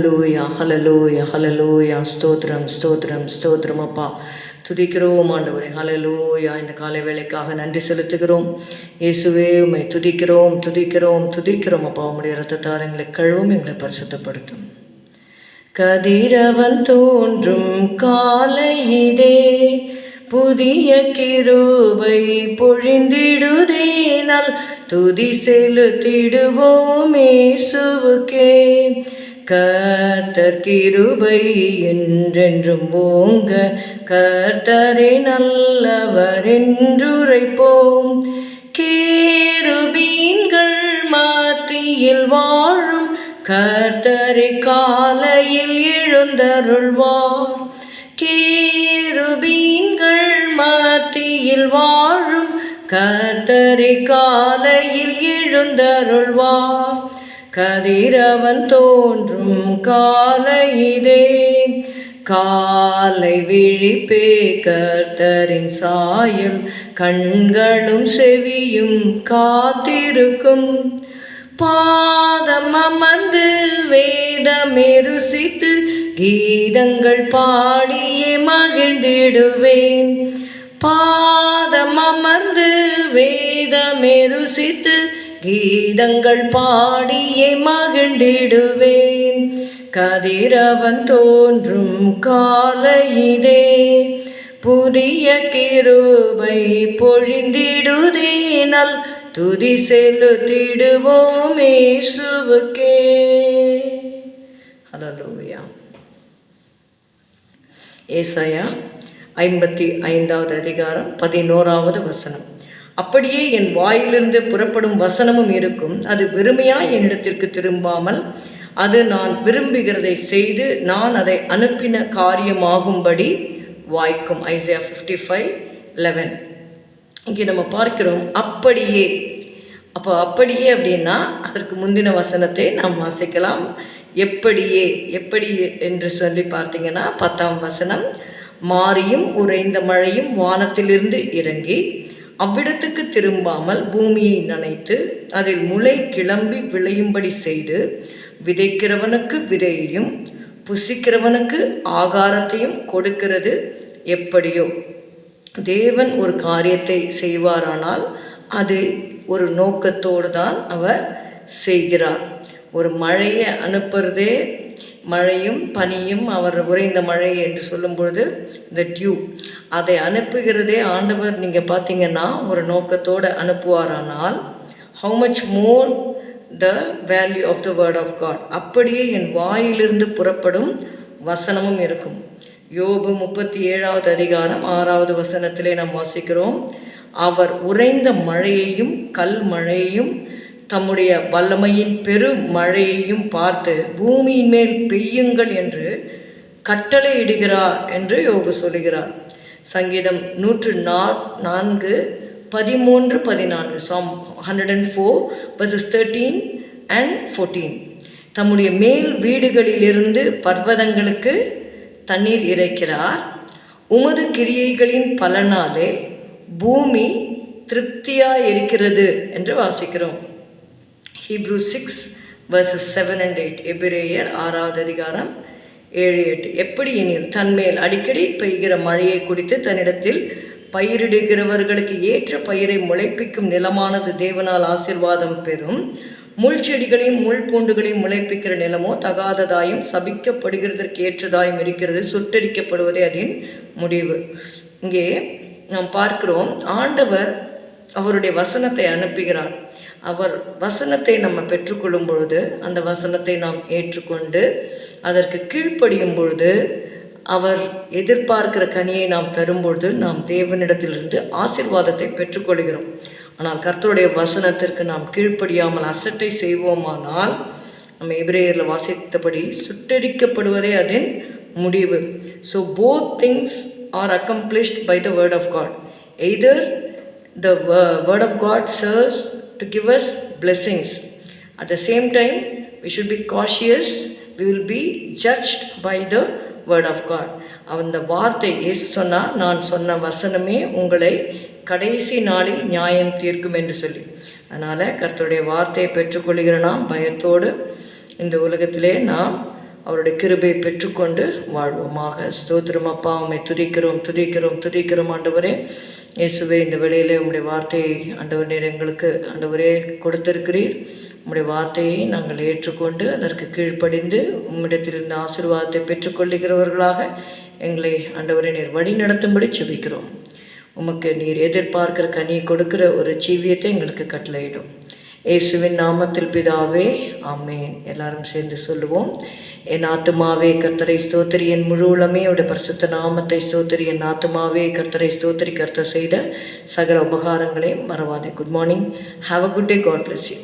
Hallelujah hallelujah hallelujah ஸ்தோத்ரம் ஸ்தோத்ரம் ஸ்தோத்ரம் அப்பா. துதிக்கிறோம் ஆண்டவரே ஹலலூயா இந்த காலை வேலைக்காக நன்றி செலுத்துகிறோம். இயேசுவே உமை துதிக்கிறோம் துதிக்கிறோம் துதிக்கிறோம் அப்பா. உம்முடைய ரத்தத்தால் எங்களை கழுவும் எங்களை பரிசுத்தப்படுத்தும். கதிரவன் தோன்றும் காலை இதே. புதிய கிருபை பொழிந்திடுதே நல். துதி செலுத்திடுவோம் இயேசுவுக்கே. கர்த்தர் கிருபை என்றென்றும் ஓங்க கர்த்தரே நல்லவர் என்றுரைப்போம் கேருபீன்கள் மாத்தியில் வாழும் கர்த்தரை காலையில் எழுந்தருள்வார். கேருபீன்கள் மாத்தியில் வாழும் கர்த்தரை காலையில் எழுந்தருள்வார். கதிரவன் தோன்றும் காலையிலே. காலை விழிப்பே கர்த்தரின் சாயல் கண்களும் செவியும் காத்திருக்கும். பாதம் அமர்ந்து வேதமெருசித்து கீதங்கள் பாடியே மகிழ்ந்திடுவேன். பாதம் அமர்ந்து வேதமெருசித்து கீதங்கள் பாடியே மகிழ்ந்திடுவேன். கதிரவன் தோன்றும் காலையிலே புதிய கிருபை பொழிந்திடுதீனல். துதி செலுத்திடுவோம் ஏசுவுக்கே ஹalleluya ஏசாயா ஐம்பத்தி ஐந்தாவது அதிகாரம் பதினோராவது வசனம். அப்படியே என் வாயிலிருந்து புறப்படும் வசனமும் இருக்கும். அது வெறுமையாய் என்னிடத்திற்கு திரும்பாமல் அது நான் விரும்புகிறதை செய்து நான் அதை அனுப்பின காரியமாகும்படி வாய்க்கும். ஐசியா ஃபிஃப்டி ஃபைவ் லெவன் இங்கே நம்ம பார்க்கிறோம் அப்படியே. அப்போ அப்படியே அப்படின்னா அதற்கு முந்தின வசனத்தை நாம் வாசிக்கலாம். எப்படியே எப்படி என்று சொல்லி பார்த்தீங்கன்னா பத்தாம் வசனம் மாறியும் உறைந்த மழையும் வானத்திலிருந்து இறங்கி அவ்விடத்துக்கு திரும்பாமல் பூமியை நனைத்து அதில் முளை கிளம்பி விளையும்படி செய்து விதைக்கிறவனுக்கு விதையையும் புசிக்கிறவனுக்கு ஆகாரத்தையும் கொடுக்கிறது எப்படியோ? தேவன் ஒரு காரியத்தை செய்வாரானால் அது ஒரு நோக்கத்தோடு தான் அவர் செய்கிறார். ஒரு மழையை அனுப்புறதே மழையும் பனியும் அவர் உறைந்த மழை என்று சொல்லும் பொழுது இந்த டியூ அதை அனுப்புகிறதே ஆண்டவர். நீங்கள் பார்த்தீங்கன்னா ஒரு நோக்கத்தோடு அனுப்புவாரானால் how much more the value of the word of God அப்படியே என் வாயிலிருந்து புறப்படும் வசனமும் இருக்கும். யோபு முப்பத்தி ஏழாவது அதிகாரம் ஆறாவது வசனத்திலே நாம் வாசிக்கிறோம் அவர் உறைந்த மழையையும் கல் மழையையும் தம்முடைய வல்லமையின் பெரும் மழையையும் பார்த்து பூமியின் மேல் பெய்யுங்கள் என்று கட்டளையிடுகிறார் என்று யோபு சொல்லுகிறார். சங்கீதம் நூற்று நா நான்கு பதிமூன்று பதினான்கு psalm hundred and four verses thirteen and fourteen தம்முடைய மேல் வீடுகளிலிருந்து பர்வதங்களுக்கு தண்ணீர் இறைக்கிறார். உமது கிரியைகளின் பலனாலே பூமி திருப்தியாக இருக்கிறது என்று வாசிக்கிறோம். Hebrew six verses seven and eight எபிரேயர் ஆறாவது அதிகாரம் ஏழு எட்டு. எப்படி எனில் தன்மேல் அடிக்கடி பெய்கிற மழையை குடித்து தன்னிடத்தில் பயிரிடுகிறவர்களுக்கு ஏற்ற பயிரை முளைப்பிக்கும் நிலமானது தேவனால் ஆசிர்வாதம் பெறும். முள் செடிகளையும் முள் பூண்டுகளையும் முளைப்பிக்கிற நிலமோ தகாததாயும் சபிக்கப்படுகிறதற்கு ஏற்றதாயும் இருக்கிறது. சுட்டரிக்கப்படுவதே அதன் முடிவு. இங்கே நாம் பார்க்கிறோம் ஆண்டவர் அவருடைய வசனத்தை அனுப்புகிறார். அவர் வசனத்தை நம்ம பெற்றுக்கொள்ளும் பொழுது அந்த வசனத்தை நாம் ஏற்றுக்கொண்டு அதற்கு கீழ்ப்படியும் பொழுது அவர் எதிர்பார்க்கிற கனியை நாம் தரும்பொழுது நாம் தேவனிடத்திலிருந்து ஆசிர்வாதத்தை பெற்றுக்கொள்கிறோம். ஆனால் கர்த்தருடைய வசனத்திற்கு நாம் கீழ்ப்படியாமல் அசட்டை செய்வோமானால் நம்ம எபிரேயரில் வாசித்தபடி சுட்டரிக்கப்படுவதே அதன் முடிவு. So both things are accomplished by the word of God either the word of God serves to give us blessings. At the same time, we should be cautious. We will be judged by the word of God அந்த வார்த்தை ஏசு சொன்னால் நான் சொன்ன வசனமே உங்களை கடைசி நாளில் நியாயம் தீர்க்கும் என்று சொல்லி அதனால் கர்த்தருடைய வார்த்தையை பெற்றுக்கொள்கிற நாம் பயத்தோடு இந்த உலகத்திலே நாம் அவருடைய கிருபை பெற்றுக்கொண்டு வாழ்வோமாக ஸ்தோத்திரம் அப்பா உண்மை துதிக்கிறோம் துதிக்கிறோம் துதிக்கிறோம் ஆண்டவரே இயேசுவே இந்த வேளையிலே உங்களுடைய வார்த்தையை ஆண்டவர் நீர் எங்களுக்கு ஆண்டவரே கொடுத்திருக்கிறீர். உம்முடைய வார்த்தையை நாங்கள் ஏற்றுக்கொண்டு அதற்கு கீழ்ப்படிந்து உம்மிடத்திலிருந்து ஆசீர்வாதத்தை பெற்றுக்கொள்ளுகிறவர்களாக எங்களை ஆண்டவரை நீர் வழி நடத்தும்படி செபிக்கிறோம் உமக்கு நீர் எதிர்பார்க்கிற கனி கொடுக்கிற ஒரு ஜீவியத்தை எங்களுக்கு கட்டளையிடும். இயேசுவின் நாமத்தில் பிதாவே ஆமேன். எல்லாரும் சேர்ந்து சொல்லுவோம். என் ஆத்துமாவே கர்த்தரை ஸ்தோத்திரி. என் முழு உளமே அவருடைய பரிசுத்த நாமத்தை ஸ்தோத்திரி. என் ஆத்துமாவே கர்த்தரை ஸ்தோத்திரி. கர்த்தர் செய்த சகல உபகாரங்களை மறவாதே. Good morning have a good day God bless you